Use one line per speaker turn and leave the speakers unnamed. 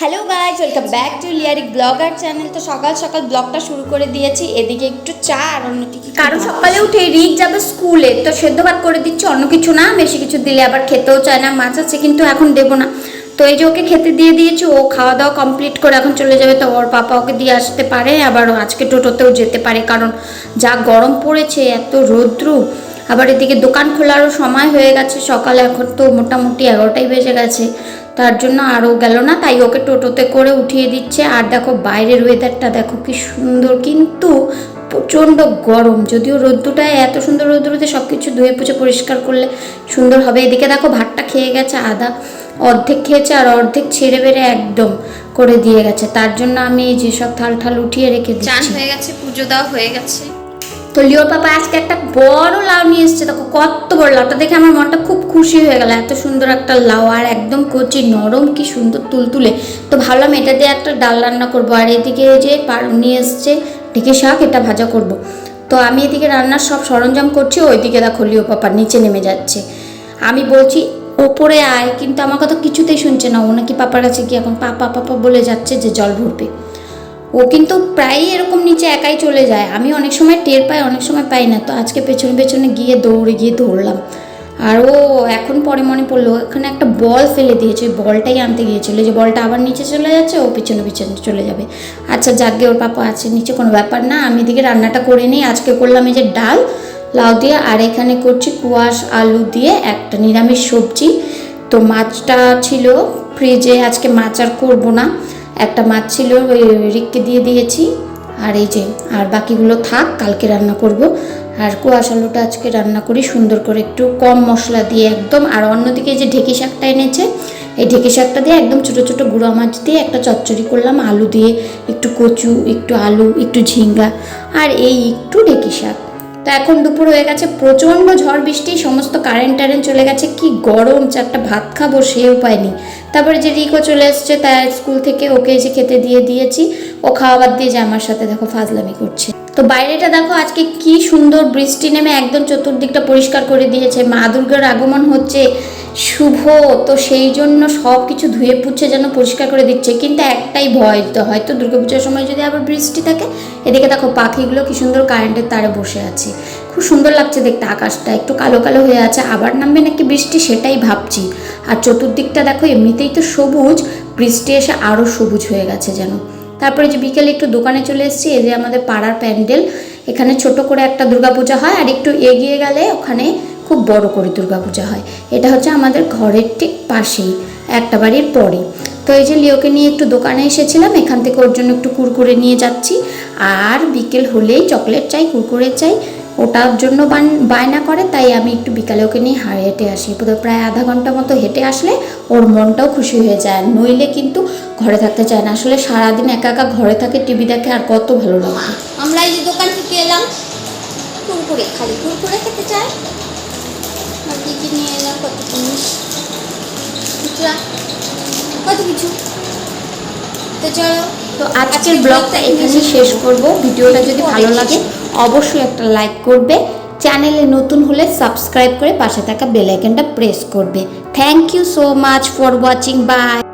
Hello guys welcome back to লিয়ারিক blogger channel তো সকাল সকাল ব্লগটা শুরু করে দিয়েছি। এদিকে একটু চা আর অন্যদিকে কারণ সকালে উঠে রিক যাবে স্কুলে তো সেদ্ধ ভাত করে দিচ্ছি অন্য কিছু না বেশি কিছু দিলে আবার খেতেও চায় না মাছ আছে কিন্তু এখন দেবো না। তো এই যে ওকে খেতে দিয়ে দিয়েছি ও খাওয়া দাওয়া কমপ্লিট করে এখন চলে যাবে তো ওর পাপা ওকে দিয়ে আসতে পারে আবার আজকে টোটোতেও যেতে পারে কারণ যা গরম পড়েছে এত রৌদ্র আবার এদিকে দোকান খোলারও সময় হয়ে গেছে সকালে এখন তো মোটামুটি এগারোটাই বেজে গেছে। তার জন্য আরও গেল না তাই ওকে টোটোতে করে উঠিয়ে দিচ্ছে। আর দেখো বাইরের ওয়েদারটা দেখো কি সুন্দর কিন্তু প্রচণ্ড গরম। যদিও রোদ্দুটায় এত সুন্দর রোদ্দুরতে সব কিছু ধুয়ে পুছে পরিষ্কার করলে সুন্দর হবে। এদিকে দেখো ভাতটা খেয়ে গেছে আদা অর্ধেক খেয়েছে আর অর্ধেক ছেড়ে বেড়ে একদম করে দিয়ে গেছে। তার জন্য আমি এই যেসব থাল ঠাল উঠিয়ে রেখে
চান হয়ে গেছে পুজো দেওয়া হয়ে গেছে।
তো লিওর পাপা আজকে একটা বড় লাউ নিয়ে এসেছে, দেখো কত বড় লাউটা। দেখে আমার মনটা খুব খুশি হয়ে গেল, এত সুন্দর একটা লাউ, আর একদম কচি, নরম, কি সুন্দর তুলতুলে। তো ভাবলাম এটা দিয়ে একটা ডাল রান্না করব, আর এদিকে যে নিয়ে এসছে ঢেকে শাক, এটা ভাজা করব। তো আমি এদিকে রান্নার সব সরঞ্জাম করছি, ওইদিকে দেখো লিও পাপা নিচে নেমে যাচ্ছে। আমি বলছি, ওপরে আয়, কিন্তু আমার কথা কিছুতেই শুনছে না, ও নাকি পাপার কাছে কি এখন পাপা পাপা বলে যাচ্ছে যে জল ভরবে। ও কিন্তু প্রায়ই এরকম নিচে একাই চলে যায়। আমি অনেক সময় টের পাই, অনেক সময় পাই না। তো আজকে পেছনে পেছনে গিয়ে দৌড়ে গিয়ে ধরলাম। আর ও এখন পরে মনে পড়ল এখানে একটা বল ফেলে দিয়েছে, ওই বলটাই আনতে গিয়েছিল। যে বলটা আবার নিচে চলে যাচ্ছে, ও পিছনে পিছনে চলে যাবে। আচ্ছা যাকে ওর পাপা আছে, নিচে কোনো ব্যাপার না। আমি এদিকে রান্নাটা করে নিই। আজকে করলাম এই যে ডাল, লাউ দিয়ে, আর এখানে করছি কুয়াশ আলু দিয়ে একটা নিরামিষ সবজি। তো মাছটা ছিল ফ্রিজে, আজকে মাছ আর করব না। একটা মাছ ছিল, ওই রিককে দিয়ে দিয়েছি। আর এই যে, আর বাকিগুলো থাক, কালকে রান্না করব। আর কুয়াশ আলুটা আজকে রান্না করি, সুন্দর করে একটু কম মশলা দিয়ে একদম। আর অন্যদিকে যে ঢেকি শাকটা এনেছে, এই ঢেকি শাকটা দিয়ে একদম ছোটো ছোটো গুঁড়ো মাছ দিয়ে একটা চচ্চড়ি করলাম। আলু দিয়ে একটু কচু, একটু আলু, একটু ঝিঙ্গা, আর এই একটু ঢেকি শাক। তো এখন দুপুর হয়ে গেছে, প্রচণ্ড ঝড় বৃষ্টি, সমস্ত কারেন্ট টারেন্ট চলে গেছে, কি গরম, চারটা ভাত খাব, সে উপায় নেই। তারপরে যে রিকো চলে এসছে, তার স্কুল থেকে ওকে এসে খেতে দিয়ে দিয়েছি, ও খাওয়া দিয়ে যে আমার সাথে দেখো ফাজলামি করছে। তো বাইরেটা দেখো, আজকে কি সুন্দর বৃষ্টি নেমে একদম চতুর্দিকটা পরিষ্কার করে দিয়েছে। মা দুর্গার আগমন হচ্ছে শুভ, তো সেই জন্য সব কিছু ধুয়ে পুছে যেন পরিষ্কার করে দিচ্ছে। কিন্তু একটাই ভয় তো হয়তো দুর্গাপূজার সময় যদি আবার বৃষ্টি থাকে, এদিকে দেখো পাখিগুলো কি সুন্দর কারেন্টের তারে বসে আছে। খুব সুন্দর লাগছে দেখতে আকাশটা, একটু কালো কালো হয়ে আছে, আবার নামবে নাকি বৃষ্টি সেটাই ভাবছি। আর চতুর্দিকটা দেখো, এমনিতেই তো সবুজ, বৃষ্টি এসে আরও সবুজ হয়ে গেছে যেন। তারপরে যে বিকেলে একটু দোকানে চলে এসেছি, এই যে আমাদের পাড়ার প্যান্ডেল। এখানে ছোট করে একটা দুর্গাপূজা হয় আর একটু এগিয়ে গেলে ওখানে খুব বড় করে দুর্গাপূজা হয়। এটা হচ্ছে আমাদের ঘরের ঠিক পাশেই, একটা বাড়ির পরে তো এই যে লিওকে নিয়ে একটু দোকানে এসেছিলাম, এখান থেকে ওর জন্য একটু কুরকুরে নিয়ে যাচ্ছি। আর বিকেল হলেই চকলেট চাই, কুরকুরে চাই ওটার জন্য বান- বায়না করে তাই আমি একটু বিকালে ওকে নিয়ে হাড়ে হেঁটে আসি। প্রায় আধা ঘণ্টা মতো হেঁটে আসলে ওর মনটাও খুশি হয়ে যায়। নইলে কিন্তু ঘরে থাকতে চায় না। আসলে সারাদিন একা একা ঘরে থাকে টিভি দেখে আর কত ভালো লাগবে
আমরা এই দোকান থেকে এলাম কুরকুরে খালি কুরকুরে খেতে চাই আর কি কি নিয়ে এলাম কত জিনিস। কত কিছু। তো চলো
তো আজকের ব্লগটা এখানে শেষ করব। ভিডিওটা যদি ভালো লাগে অবশ্যই একটা লাইক করবে। চ্যানেলে নতুন হলে সাবস্ক্রাইব করে পাশে থাকা বেল আইকনটা প্রেস করবে। Thank you so much for watching bye